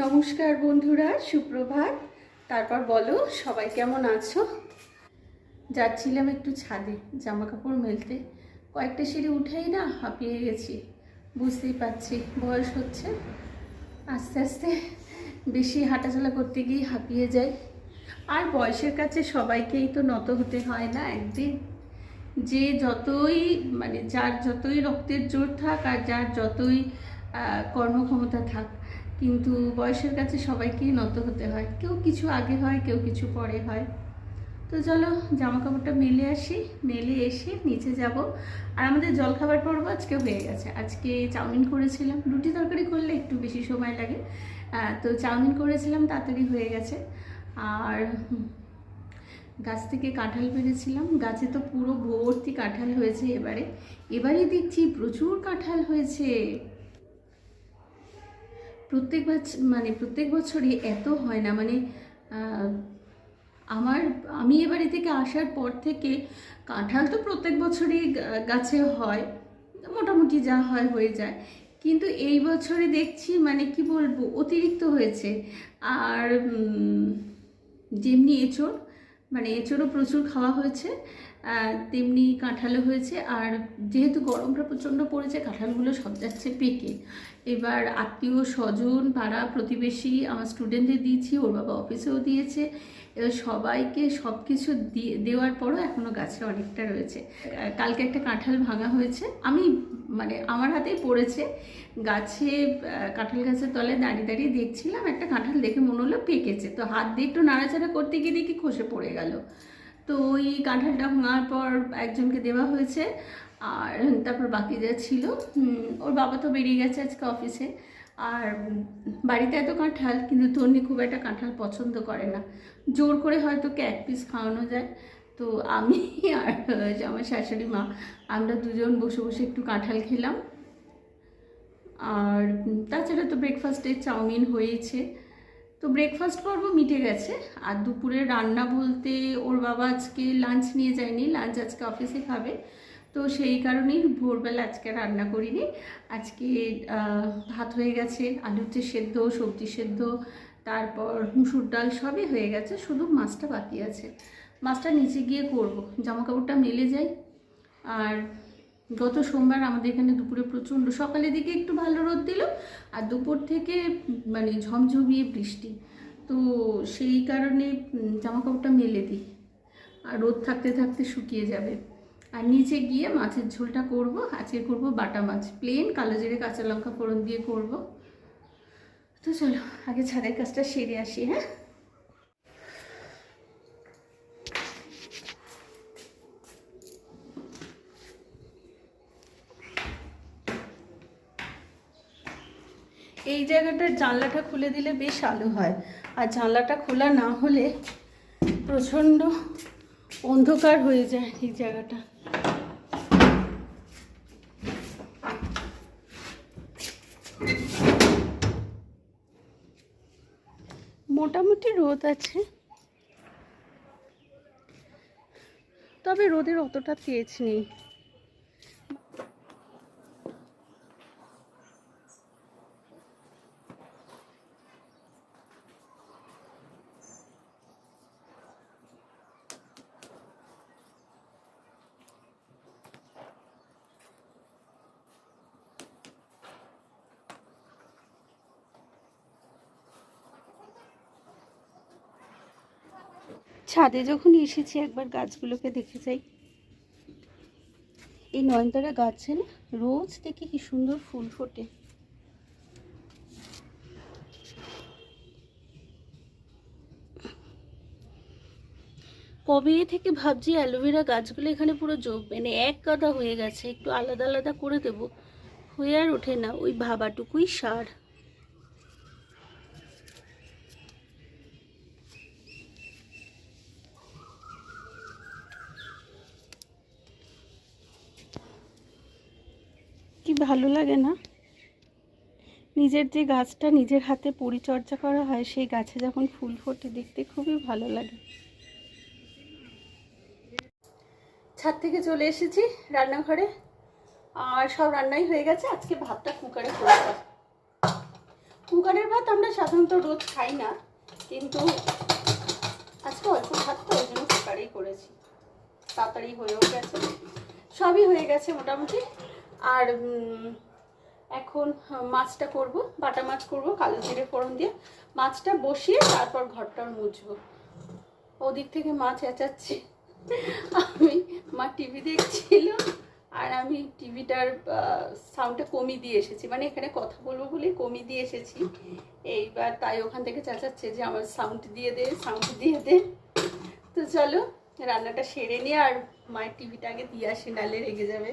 নমস্কার বন্ধুরা, সুপ্রভাত। তারপর বলো, সবাই কেমন আছো? যাচ্ছিলাম একটু ছাদে জামা কাপড় মেলতে। কয়েকটা সিঁড়ি উঠেই না হাঁপিয়ে গেছি, বুঝতেই পারছি, বয়স হচ্ছে। আস্তে আস্তে বেশি হাঁটাচলা করতে গিয়ে হাঁপিয়ে যাই। আর বয়সের কাছে সবাইকেই তো নত হতে হয় না একদিন। যে যতই মানে যার যতই রক্তের জোর থাক আর যার যতই কর্মক্ষমতা থাক কিন্তু বয়সের কাছে সবাইকেই নত হতে হয়। কেউ কিছু আগে হয়, কেউ কিছু পরে হয়। তো চলো জামা কাপড়টা মেলে আসি, মেলে এসে নিচে যাব। আর আমাদের জলখাবার পর্ব আজকে হয়ে গেছে। আজকে চাউমিন করেছিলাম। রুটি তরকারি করলে একটু বেশি সময় লাগে। তো চাউমিন করেছিলাম, তাড়াতাড়ি হয়ে গেছে। আর গাছ থেকে কাঁঠাল পেরেছিলাম। গাছে তো পুরো ভর্তি কাঁঠাল হয়েছে এবারে। এবারে দেখছি প্রচুর কাঁঠাল হয়েছে। প্রত্যেক মানে প্রত্যেক বছরই এত হয় না মানে আমার, আমি এ বাড়ি থেকে আসার পর থেকে কাঁঠাল তো প্রত্যেক বছরই গাছে হয়, মোটামুটি যা হয় হয়ে যায়। কিন্তু এই বছরে দেখছি মানে কি বলব, অতিরিক্ত হয়েছে। আর যেমনি এঁচড় মানে এঁচড়ও প্রচুর খাওয়া হয়েছে তেমনি কাঁঠালও হয়েছে। আর যেহেতু গরমটা প্রচণ্ড পড়েছে, কাঁঠালগুলো সব যাচ্ছে পেকে। এবার আত্মীয় স্বজন, পাড়া প্রতিবেশী, আমার স্টুডেন্টদের দিয়েছি, ওর বাবা অফিসেও দিয়েছে। এবার সবাইকে সব কিছু দেওয়ার পরও এখনও গাছে অনেকটা রয়েছে। কালকে একটা কাঁঠাল ভাঙা হয়েছে। আমি মানে আমার হাতেই পড়েছে। গাছে কাঁঠাল গাছের তলায় দাঁড়িয়ে দাঁড়িয়ে দেখছিলাম, একটা কাঁঠাল দেখে মনে হলো পেকেছে। তো হাত দিয়ে একটু নাড়াচাড়া করতে গিয়ে দেখি খসে পড়ে গেল। তো ওই কাঁঠালটা ভাঙার পর একজনকে দেওয়া হয়েছে। আর তারপর বাকি যা ছিল ওর বাবা তো বেরিয়ে গেছে আজকে অফিসে আর বাড়িতে এত কাঁঠাল, কিন্তু তন্নি খুব একটা কাঁঠাল পছন্দ করে না। জোর করে হয়তো এক পিস খাওয়ানো যায়। তো আমি আর আমার শাশুড়ি মা, আমরা দুজন বসে বসে একটু কাঁঠাল খেলাম। আর তাছাড়া তো ব্রেকফাস্টে চাউমিন হয়েছে। তো ব্রেকফাস্ট পর্ব মিটে গেছে। আর দুপুরে রান্না বলতে ওর বাবা আজকে লাঞ্চ নিয়ে যায়নি। লাঞ্চ আজকে অফিসে খাবে। তো সেই কারণেই ভোরবেলা আজকে রান্না করিনি। আজকে ভাত হয়ে গেছে আলুতে সেদ্ধ, সবজি সেদ্ধ, তারপর মুসুর ডাল সবই হয়ে গেছে, শুধু মাছটা বাকি আছে। মাছটা নিচে গিয়ে করব। জামা কাপড়টা মেলে যাই। আর গত সোমবার আমাদের এখানে দুপুরে প্রচণ্ড, সকালের দিকে একটু ভালো রোদ দিল, আর দুপুর থেকে মানে ঝমঝমিয়ে বৃষ্টি। তো সেই কারণে জামা কাপড়টা মেলে দিই। আর রোদ থাকতে থাকতে শুকিয়ে যাবে। আর নিচে গিয়ে মাছের ঝোলটা করব, আজকে করব বাটা মাছ। প্লেন কালো জিরে, কাঁচা লঙ্কা ফোড়ন দিয়ে করব। তো চলো, আগে ছাদের কাজটা সেরে আসি হ্যাঁ? এই জায়গাটার জানলাটা খুলে দিলে বেশ আলো হয়। আর জানলাটা খোলা না হলে প্রচণ্ড অন্ধকার হয়ে যায় এই জায়গাটা। মোটামুটি রোদ আছে। তবে রোদের অতটা তেজ নেই। ছাদে যখন এসেছি, একবার গাছগুলোকে দেখে যাই। এই নয়নতারা গাছে না রোজ দেখি কি সুন্দর ফুল ফোটে। কবে থেকে ভাবছি অ্যালোভেরা গাছগুলো এখানে পুরো জব মানে এক গাদা হয়ে গেছে, একটু আলাদা আলাদা করে দেব। হয়ে আর ওঠে না, ওই ভাবাটুকুই সার। কি ভালো লাগে না? নিজের যে গাছটা নিজের হাতে পরিচর্যা করা হয়, সেই গাছে যখন ফুল ফোটে, দেখতে খুবই ভালো লাগে। ছাদ থেকে চলে এসেছি রান্নাঘরে। আর সব রান্নাই হয়ে গেছে। আজকে ভাতটা কুকারে করে কুকারের ভাত আমরা সাধারণত রোজ খাই না, কিন্তু আজকে অল্প ভাত তো, ওই জন্য কুকারেই করেছি। তাড়াতাড়ি হয়েও গেছে। সবই হয়ে গেছে মোটামুটি। আর এখন মাছটা করব, বাটা মাছ করব, কালো জিরে ফোড়ন দিয়ে। মাছটা বসিয়ে তারপর ঘরটার মুছবো। ওদিক থেকে মাছ চেঁচাচ্ছে আমি, মা টিভি দেখছিল আর আমি টিভিটার সাউন্ডটা কমিয়ে দিয়ে এসেছি। মানে এখানে কথা বলব বলে কমিয়ে দিয়ে এসেছি। এইবার তাই ওখান থেকে চেঁচাচ্ছে যে আমার সাউন্ড দিয়ে দে, সাউন্ড দিয়ে দে। তো চলো, রান্নাটা সেরে নিয়ে আর মায়ের টিভিটা আগে দিয়ে আসি, নালে রেগে যাবে।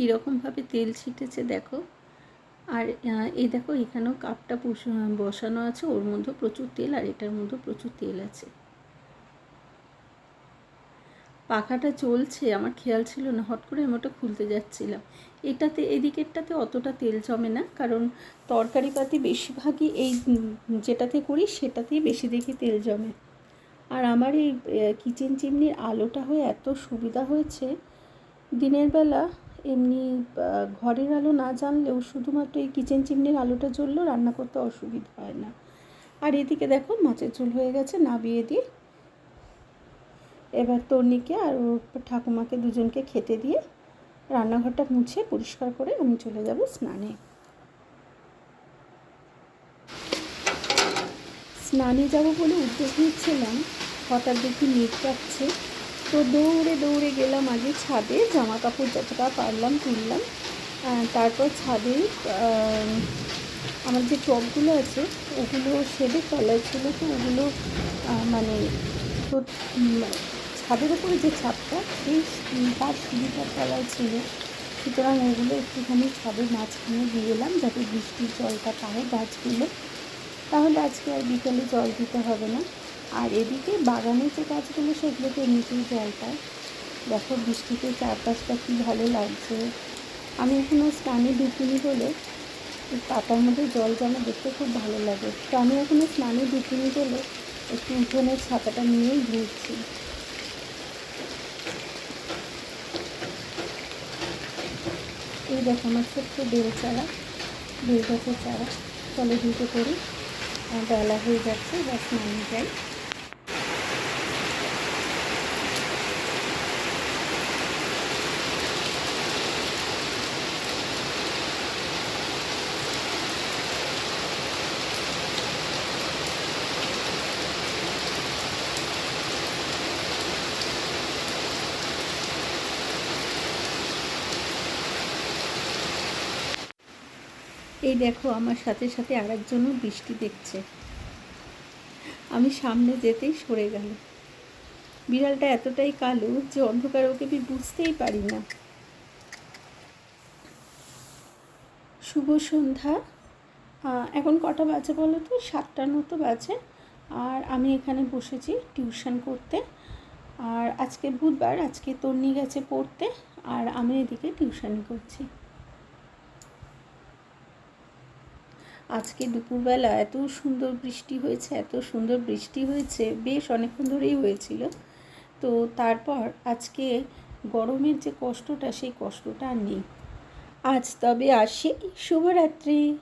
কীরকমভাবে তেল ছিটেছে দেখো। আর এই দেখো এখানেও কাপটা বস- বসানো আছে, ওর মধ্যে প্রচুর তেল আর এটার মধ্যে প্রচুর তেল আছে। পাখাটা চলছে, আমার খেয়াল ছিল না, হট করে আমি ওটা খুলতে যাচ্ছিলাম। এটাতে এদিকেরটাতে অতটা তেল জমে না, কারণ তরকারি পাতি বেশিরভাগই এই যেটাতে করি সেটাতেই বেশি দেখি তেল জমে। আর আমার এই কিচেন চিমনির আলোটা হয়ে এত সুবিধা হয়েছে, দিনের বেলা এমনি ঘরের আলো না জানলেও শুধুমাত্র এই কিচেন চিমনির আলোটা জ্বললেও রান্না করতে অসুবিধা হয় না। আর এদিকে দেখো মাছের ঝোল হয়ে গেছে, নাবিয়ে দিয়ে। এবার তর্নিকে আর ওর ঠাকুমাকে দুজনকে খেতে দিয়ে রান্নাঘরটা মুছে পরিষ্কার করে আমি চলে যাব স্নানে। স্নানে যাব বলে উদ্যোগ নিচ্ছিলাম, হঠাৎ দেখি মেঘ যাচ্ছে তো দৌড়ে দৌড়ে গেলাম আগে ছাদে জামা কাপড় যতটা পারলাম তুললাম। তারপর ছাদে আমার যে টপগুলো আছে, ওগুলো শেডের তলায় ছিল তো ওগুলো মানে তো ছাদের উপরে যে ছাদটা, সেই তার সিঁড়িটার তলায় ছিল। সুতরাং ওগুলো একটুখানি ছাদের মাঝখানে দিয়ে এলাম যাতে বৃষ্টির জলটা পায় গাছগুলো। তাহলে আজকে আর বিকেলে জল দিতে হবে না। আর এদিকে বাগানে যে গাছগুলো, সেগুলোতে এমনিতেই জল পায় দেখো, বৃষ্টিতে চারপাশটা কী ভালো লাগছে। আমি এখনও স্নানে ঢুকিনি বলে, পাতার মধ্যে জল জমা দেখতে খুব ভালো লাগে। তো আমি এখনও স্নানে ঢুকিনি বলে, একটু উঠোনের ছাতাটা নিয়েই ঘুরছি। এই দেখো, আমার ছোট্ট বেল চারা বেল গাছের চারা। চলে ঢুকে পড়ি। বেলা হয়ে যাচ্ছে বা স্নানে যাই। এই দেখো, আমার সাথে সাথে আরেকজনও বৃষ্টি দেখছে। আমি সামনে যেতেই সরে গেল। বিড়ালটা এতটাই কালো যে অন্ধকার ওকে আমি বুঝতেই পারি না। শুভ সন্ধ্যা। এখন কটা বাজে বলো তো? সাতটার মতো বাজে। আর আমি এখানে বসেছি টিউশন করতে। আর আজকে বুধবার, আজকে তন্নি গেছে পড়তে। আর আমি এদিকে টিউশনি করছি। আজকে দুপুরবেলা এত সুন্দর বৃষ্টি হয়েছে, এত সুন্দর বৃষ্টি হয়েছে, বেশ অনেকক্ষণ ধরেই হয়েছিল। তো তারপর আজকে গরমের যে কষ্টটা, সেই কষ্টটা আর নেই। আজ তবে আসি। শুভরাত্রি।